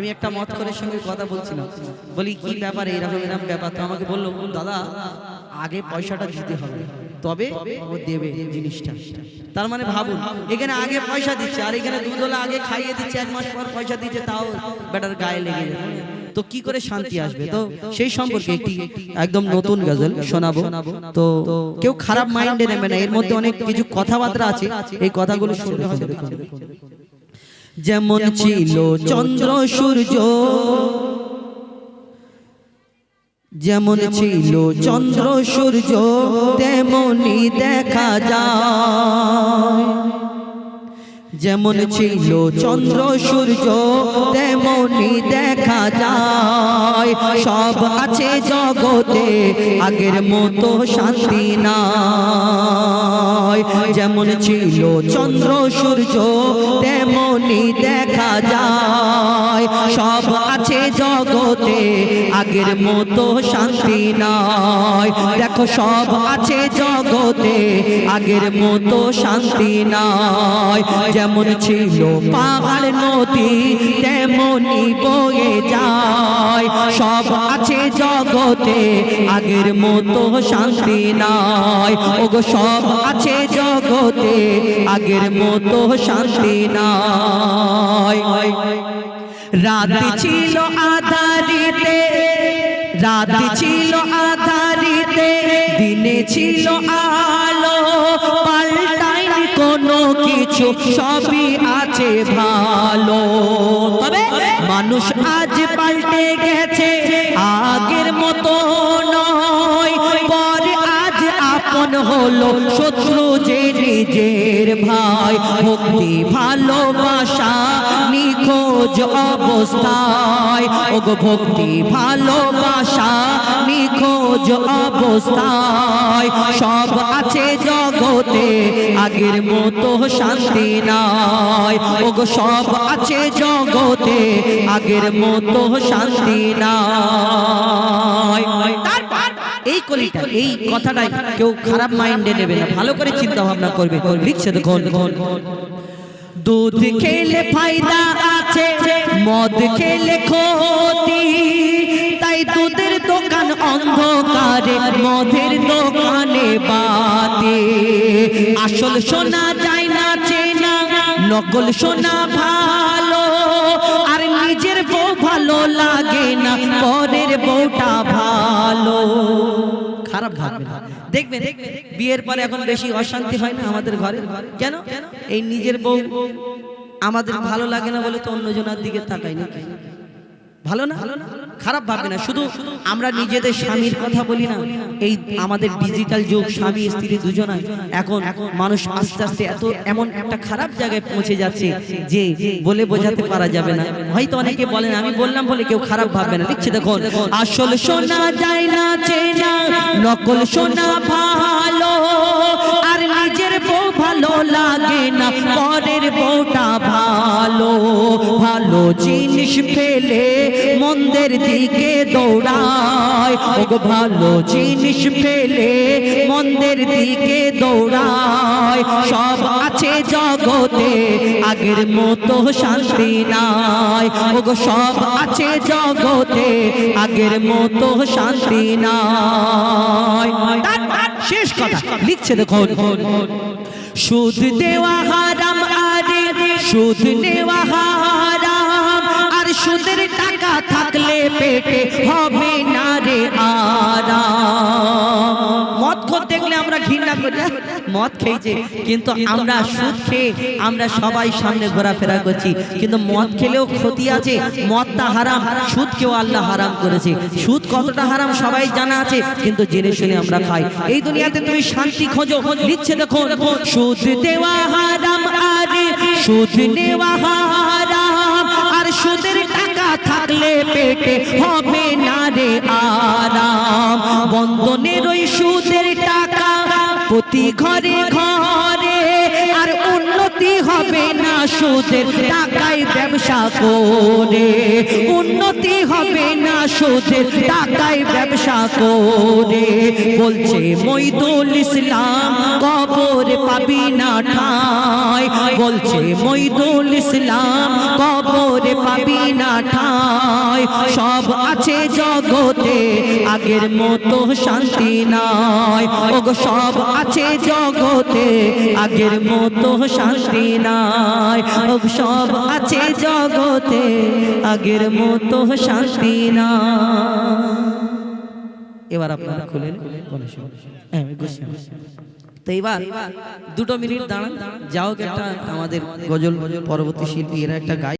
আমি একটা মত করে সঙ্গে কথা বলছিলাম। বলি, কি ব্যাপার? এরকম এরকম ব্যাপার? তো আমাকে বলল, দাদা, আগে পয়সাটা দিতে হবে। তবে ও দেবে জিনিসটা। তার মানে ভাবুন, এখানে আগে পয়সা দিচ্ছে, আর এখানে দুধওয়ালা আগে খাইয়ে দিচ্ছে, এক মাস পর পয়সা দিচ্ছে, তাও বেটার গায়ে লেগে যাবে। তো কি করে শান্তি আসবে? তো সেই সম্পর্কে একটি একদম নতুন গজল শোনাবো। তো কেউ খারাপ মাইন্ডে নেবে না, এর মধ্যে অনেক কিছু কথাবার্তা আছে, এই কথাগুলো হবে। যেমন ছিল চন্দ্র সূর্য। যেমন ছিল চন্দ্র সূর্য তেমনি দেখা যায়। যেমন ছিল চন্দ্র সূর্য তেমনি দেখা যায়। সব আছে জগতে আগের মতো শান্তি না যেমন ছিল চন্দ্র সূর্য তেমনি দেখা যায়। সব জগতে আগের মতো শান্তি নাই। দেখো সব আছে জগতে, আগের মতো শান্তি নাই। যেমন ছিল পাহাড় নদী, তেমনি বয়ে যায়। সব আছে জগতে, আগের মতো শান্তি নাই। ওগো, সব আছে জগতে, আগের মতো শান্তি নাই। রাত ছিল আধারিতে রাত ছিল আধারিতে দিনে ছিল আলো পাল্টাইনি কোনো কিছু সবই আছে ভালো। তবে মানুষ আজ পাল্টে গেছে আগের মতো নয় পরে আজ আপন হলো শত্রু যে নিজের ভাই, ভক্তি ভালোবাসা নিখোঁজ অবস্থায়। ওগো ভক্তি ভালোবাসা নিখোঁজ অবস্থায়। সব আছে জগতে, আগের মতো শান্তি নাই। ওগো সব আছে জগতে, আগের মতো শান্তি নাই। এই কলিটা এই কথাটাই কেউ খারাপ মাইন্ডে নেবে না। ভালো করে চিন্তা ভাবনা করবে। লিখছে দেখুন দুধ খেলে ফায়দা আছে মদ খেলে ক্ষতি। তাই দুধের দোকান অন্ধকারে মদের দোকানে বাতি আসল সোনা যায় না চেনা নকল সোনা ভালো দেখবেন, বিয়ের পরে এখন বেশি অশান্তি হয় না আমাদের ঘরে? কেন? এই নিজের বউ আমাদের ভালো লাগে না বলে তো অন্যজনের দিকে তাকাই না ভালো না? খারাপ ভাববে না শুধু আমরা নিজেদের স্বামীর কথা বলি না এই আমাদের ডিজিটাল যুগ স্বামী স্ত্রী দুজনায় এখন মানুষ আস্তে আস্তে এত এমন একটা খারাপ জায়গায় পৌঁছে যাচ্ছে যে বলে বোঝাতে পারা যাবে না। হয়তো অনেকে বলেন আমি বললাম বলে কেউ খারাপ ভাববে না। দেখছি দেখুন আসল শোনা যায় না চেনা নকল শোনা ভালো আর নিজের বউ ভালো লাগে না পরের বউটা ভালো ভালো জিনিস ফেলে মন্দের দিকে দৌড়ায়। ওগো ভালো জিনিস ফেলে মন্দের দিকে দৌড়ায়। সব আছে জগতে, আগের মতো শান্তি নাই। ওগো সব আছে জগতে, আগের মতো শান্তি নাই। শেষ কথা, লিখছে দেখুন। সুদ দেওয়া হারাম, আরে সুদ নেওয়া হারাম। আর সুদের টাকা পেটে হবে না রে আরাম। মদ দেখলে আমরা ঘৃণা করি। মদ খেয়েছে কিন্তু আমরা সুদ খেয়ে আমরা সবাই সামনে ঘোরাফেরা করছি। কিন্তু মদ খেলেও ক্ষতি আছে, মদটা হারাম, সুদ কেউ আল্লাহ হারাম করেছে। সুদ কতটা হারাম সবাই জানা আছে, কিন্তু জেনে শুনে আমরা খাই। এই দুনিয়াতে তুমি শান্তি খোঁজো লিখছে দেখো, সুদ দেওয়া হারাম আর, সুদ হারাম। থাকলে পেটে হবে না রে আরাম। বন্ধনের ওই সুদের টাকা প্রতি ঘরে ঘরে, আর উন্নতি হবে না সুদের টাকায় ব্যবসা করে। উন্নতি হবে না সুদের টাকায় ব্যবসা করে। বলছে মইদুল ইসলাম, কবর পাবি না ঠাই। বলছে মইদুল ইসলাম, কবর পাবি না ঠাই। সব আছে জগতে আগের মতো শান্তি নাই। ওগো সব আছে জগতে আগের মতো শান্তি নাই। ও সব আছে জগতে আগের মতো শান্তি নাই। এবার আপনারা খুলেন। হ্যাঁ। তো এবার দুটো মিনিট দাঁড়ান। যাও একটা আমাদের গজল পরবর্তী শিল্পী এরা একটা গায়